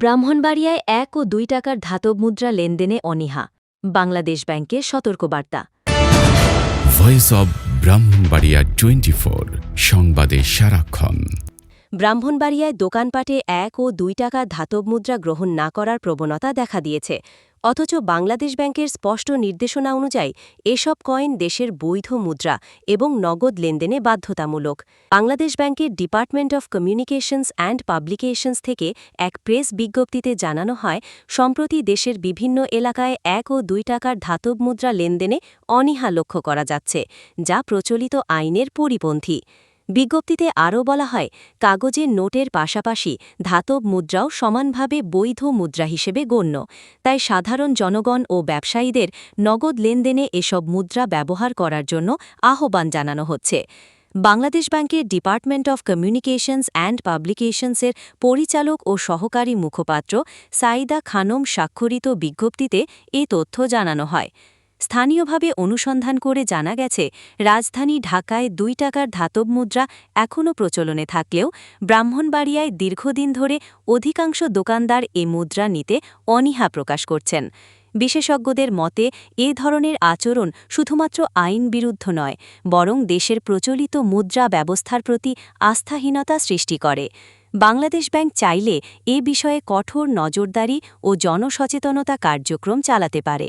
ব্রাহ্মণবাড়িয়ায় এক ও দুই টাকার ধাতব মুদ্রা লেনদেনে অনিহা। বাংলাদেশ ব্যাংকের সতর্কবার্তা। ভয়েস অব ব্রাহ্মণবাড়িয়া টোয়েন্টি সংবাদে সারাক্ষণ। ব্রাহ্মণবাড়িয়ায় দোকানপাটে এক ও দুই টাকা ধাতব মুদ্রা গ্রহণ না করার প্রবণতা দেখা দিয়েছে। অথচ বাংলাদেশ ব্যাংকের স্পষ্ট নির্দেশনা অনুযায়ী এসব কয়েন দেশের বৈধ মুদ্রা এবং নগদ লেনদেনে বাধ্যতামূলক। বাংলাদেশ ব্যাংকের department of communications and publications থেকে এক প্রেস বিজ্ঞপ্তিতে জানানো হয়, সম্প্রতি দেশের বিভিন্ন এলাকায় এক ও দুই টাকার ধাতব মুদ্রা লেনদেনে অনীহা লক্ষ্য করা যাচ্ছে, যা প্রচলিত আইনের পরিপন্থী। বিজ্ঞপ্তিতে আরও বলা হয় কাগজের নোটের পাশাপাশি ধাতব মুদ্রাও সমানভাবে বৈধ মুদ্রা হিসেবে গণ্য। তাই সাধারণ জনগণ ও ব্যবসায়ীদের নগদ লেনদেনে এসব মুদ্রা ব্যবহার করার জন্য আহ্বান জানানো হচ্ছে। বাংলাদেশ ব্যাংকের ডিপার্টমেন্ট অফ কমিউনিকেশনস অ্যান্ড পাবলিকেশনসের পরিচালক ও সহকারী মুখপাত্র সাইদা খানম স্বাক্ষরিত বিজ্ঞপ্তিতে এ তথ্য জানানো হয়। স্থানীয়ভাবে অনুসন্ধান করে জানা গেছে, রাজধানী ঢাকায় দুই টাকার ধাতব মুদ্রা এখনও প্রচলনে থাকলেও ব্রাহ্মণবাড়িয়ায় দীর্ঘদিন ধরে অধিকাংশ দোকানদার এ মুদ্রা নিতে অনীহা প্রকাশ করছেন। বিশেষজ্ঞদের মতে, এ ধরনের আচরণ শুধুমাত্র আইন বিরুদ্ধ নয়, বরং দেশের প্রচলিত মুদ্রা ব্যবস্থার প্রতি আস্থাহীনতা সৃষ্টি করে। বাংলাদেশ ব্যাংক চাইলে এ বিষয়ে কঠোর নজরদারি ও জনসচেতনতা কার্যক্রম চালাতে পারে।